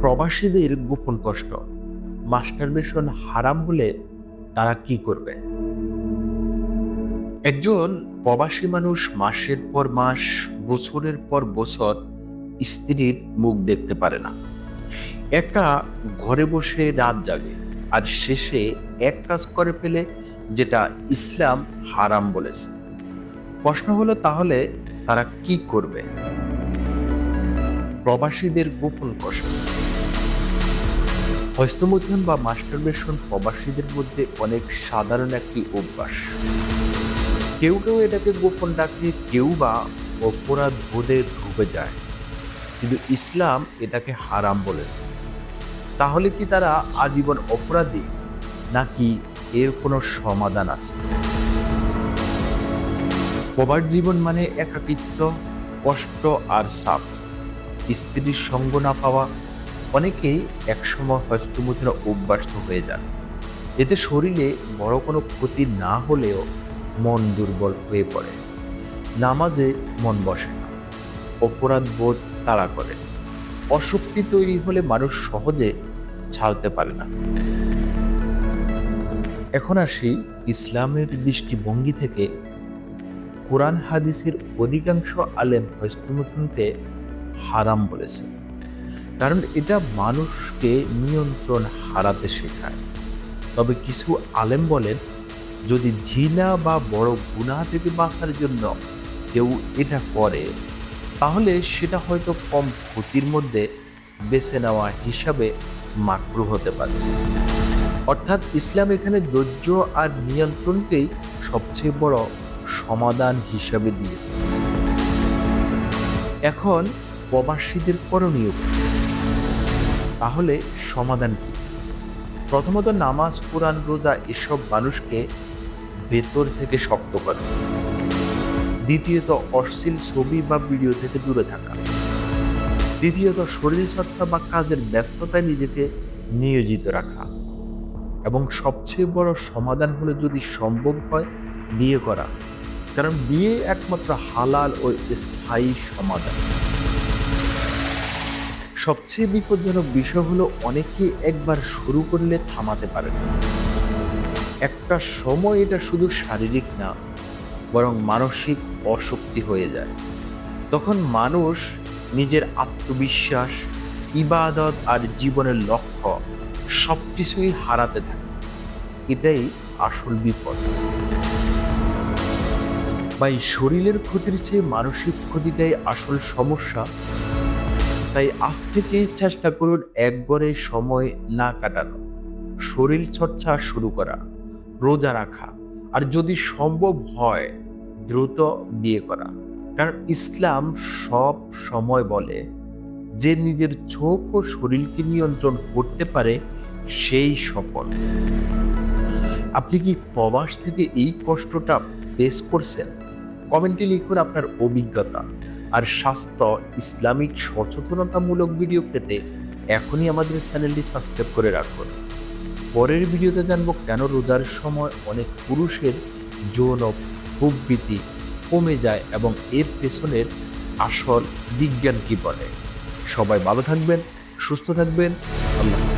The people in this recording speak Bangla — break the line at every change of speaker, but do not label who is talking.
প্রবাসীদের গোপন কষ্ট। মাস্টারবেশন হারাম হলে তারা কি করবে? একজন প্রবাসী মানুষ মাসের পর মাস, বছরের পর বছর স্ত্রীর মুখ দেখতে পারে না। একা ঘরে বসে রাত জাগে, আর শেষে এক কাজ করে ফেলে, যেটা ইসলাম হারাম বলেছে। প্রশ্ন হলো, তাহলে তারা কি করবে? প্রবাসীদের গোপন কষ্ট। হস্তমৈথুন বা মাস্টারবেশন প্রবাসীদের মধ্যে অনেক সাধারণ একটি অভ্যাস। কেউ কেউ এটাকে গোপন রাখে, কেউ বা অপরাধ বোধে ডুবে যায়। কিন্তু ইসলাম এটাকে হারাম বলেছে। তাহলে কি তারা আজীবন অপরাধী, নাকি এর কোনো সমাধান আছে? প্রবাস জীবন মানে একাকিত্ব, কষ্ট আর সাপ। স্ত্রীর সঙ্গ না পাওয়া অনেকেই একসময় হস্তমুদ্রা অভ্যস্ত হয়ে যান। এতে শরীরে বড় কোনো ক্ষতি না হলেও মন দুর্বল হয়ে পড়ে। নামাজে মন বসে না। অপরাধ বোধ তাড়া করে। অশক্তি তৈরি হলে মানুষ সহজে ছাড়তে পারে না। এখন আসি ইসলামের দৃষ্টিভঙ্গি থেকে। কোরআন হাদিসের অধিকাংশ আলেম হস্তমৈথুনকে হারাম বলেছে। কারণ এটা মানুষকে নিয়ন্ত্রণ হারাতে শেখায়। তবে কিছু আলেম বলেন, যদি জিনা বা বড় গুনাহ থেকে বাঁচার জন্য কেউ এটা করে, তাহলে সেটা হয়তো কম ক্ষতির মধ্যে বেছে নেওয়া হিসাবে মাকরু হতে পারে। অর্থাৎ ইসলাম এখানে ধৈর্য আর নিয়ন্ত্রণকেই সবচেয়ে বড় সমাধান হিসাবে দিয়েছে। এখন প্রবাসীদের করণীয়? তাহলে সমাধান কি? প্রথমত নামাজ, কোরআন, রোজা এসব মানুষকে ভেতর থেকে শক্ত করে। দ্বিতীয়ত অশ্লীল ছবি বা ভিডিও থেকে দূরে থাকা। দ্বিতীয়ত শরীর চর্চা বা কাজের ব্যস্ততায় নিজেকে নিয়োজিত রাখা। এবং সবচেয়ে বড় সমাধান হলে যদি সম্ভব হয়, বিয়ে করা। কারণ বিয়ে একমাত্র হালাল ও স্থায়ী সমাধান। সবচেয়ে বিপজ্জনক বিষয় হলো অনেকে একবার শুরু করলে থামাতে পারে না। একটা সময় এটা শুধু শারীরিক না, বরং মানসিক অশক্তি হয়ে যায়। তখন মানুষ নিজের আত্মবিশ্বাস, ইবাদত আর জীবনের লক্ষ্য সব কিছুই হারাতে থাকে। এটাই আসল বিপদ। বা এই শরীরের ক্ষতির চেয়ে মানসিক ক্ষতিটাই আসল সমস্যা। তাই আজ থেকেই চেষ্টা করুন একবারে সময় না কাটানো। শরীর চর্চা শুরু করা, রোজা রাখা, আর যদি সম্ভব হয়, দ্রুত বিয়ে করা। কারণ ইসলাম সব সময় বলে, যে নিজের চোখ ও শরীরকে নিয়ন্ত্রণ করতে পারে, সেই সফল। আপনি কি প্রবাস থেকে এই কষ্টটা ফেস করছেন? কমেন্টে লিখুন আপনার অভিজ্ঞতা। আর স্বাস্থ্য, ইসলামিক সচেতনতামূলক ভিডিও পেতে এখনই আমাদের চ্যানেলটি সাবস্ক্রাইব করে রাখুন পরের ভিডিওতে জানব কেন রোজার সময় অনেক পুরুষের যৌন প্রবৃত্তি কমে যায় এবং এর পেছনের আসল বিজ্ঞান কি বলে সবাই ভালো থাকবেন, সুস্থ থাকবেন, আল্লাহ।